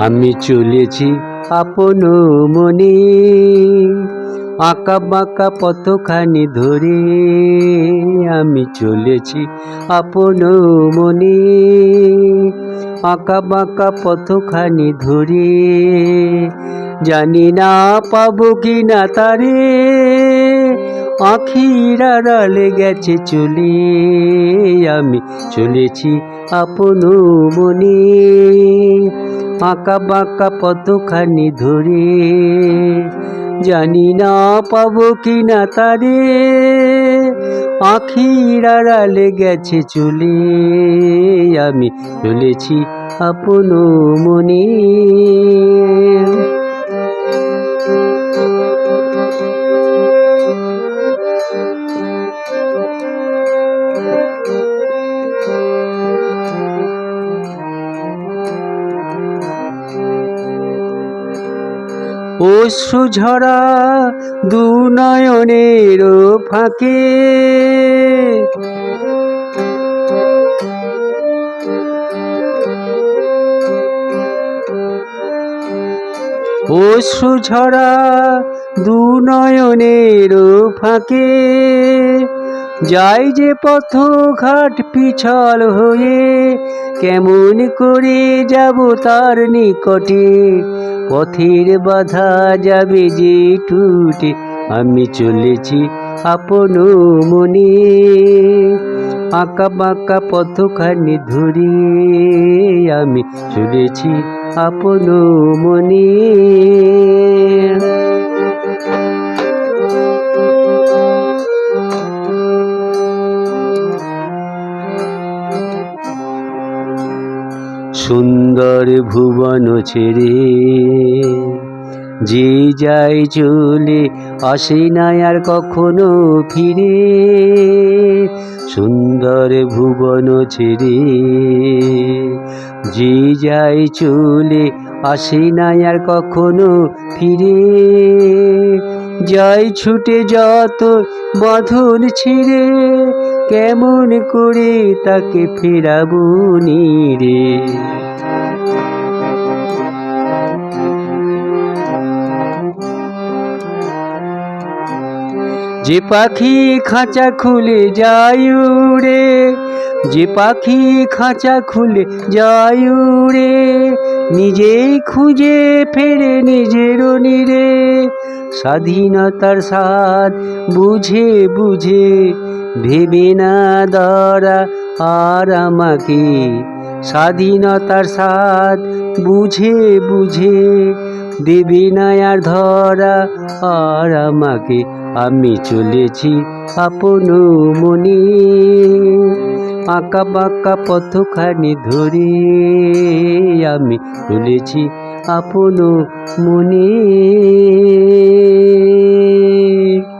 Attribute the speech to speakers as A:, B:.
A: আমি চলেছি আপন মনে। আঁকা বাঁকা পথখানি ধরে আমি চলেছি আপন মনে। আঁকা বাঁকা পথখানি ধরে জানি না পাবো কি না তারে। আখির আড়ালে গেছে চলে। আমি চলেছি আপন মনে। আঁকা বাঁকা পথখানি ধরে। জানি না পাবো কি না তারে। আখির আড়ালে গেছে চলে। আমি চলেছি আপন মনে। অশ্রু ঝরা দু নয়নের ফাঁকে। অশ্রু ঝরা দু নয়নের ফাঁকে। যাই যে পথ ঘাট পিছল হয়ে, কেমন করে যাব তার নিকটে? পথের বাধা যাবে যে টুটে। আমি চলেছি আপন মনে। আঁকা বাঁকা পথখানি ধরে আমি চলেছি আপন মনে। সুন্দর ভুবন ছেড়ে। যে যায় চলে আসে না আর কখনো ফিরে। সুন্দর ভুবন ছেড়ে। যে যায় চলে আসে না আর কখনো ফিরে। যাই ছুটে যত বাঁধন ছিঁড়ে, কেমন করে তাকে ফেরাবো রে যে পাখি খাঁচা খুলে যায় উড়ে, যে পাখি খাঁচা খুলে যায় উড়ে, নিজেই খুঁজে ফেরে নিজের নিরে। স্বাধীনতার স্বাদ বুঝে বুঝে, ভেবে না দরা আর আমাকে। স্বাধীনতার স্বাদ বুঝে বুঝে, দেবে না আর ধরা আর আমাকে। আমি চলেছি আপন মনে। আঁকা বাঁকা পথখানি ধরে আমি চলেছি আপন মনে।